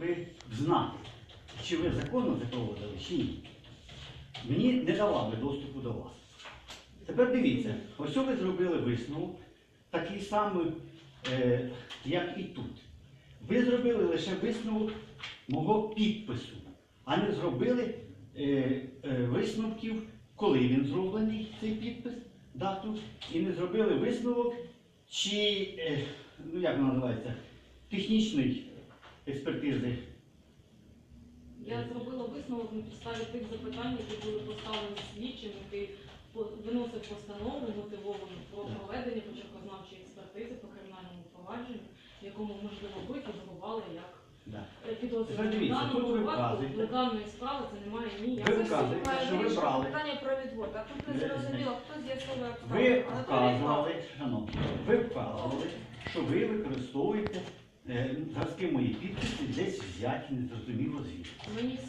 би знати, чи ви законно це проводили, чи ні. Мені не давали доступу до вас. Тепер дивіться, ось ви зробили висновок, такий самий, е, як і тут. Ви зробили лише висновок мого підпису, а не зробили е, е, висновків, коли він зроблений, цей підпис, дату, і не зробили висновок, чи, е, ну як воно називається, технічної експертизи. Я зробила висновок на підставі тих запитань, які були поставлені слідчим, який виносив постанову мотивовану про проведення почеркознавчої експертизи по кримінальному провадженню, в якому, можливо, ви фігурували як е, підозрюваний. В даному випадку до даної справи це не має Ви ніякого. вказуєте, що ви брали. питання про відвод, а тут не зрозуміло, хто з'ясовує обставини. Ви вказували, шановні, ви вказували, що ви використовуєте е, зразки мої підписи десь взяті, незрозуміло звідки.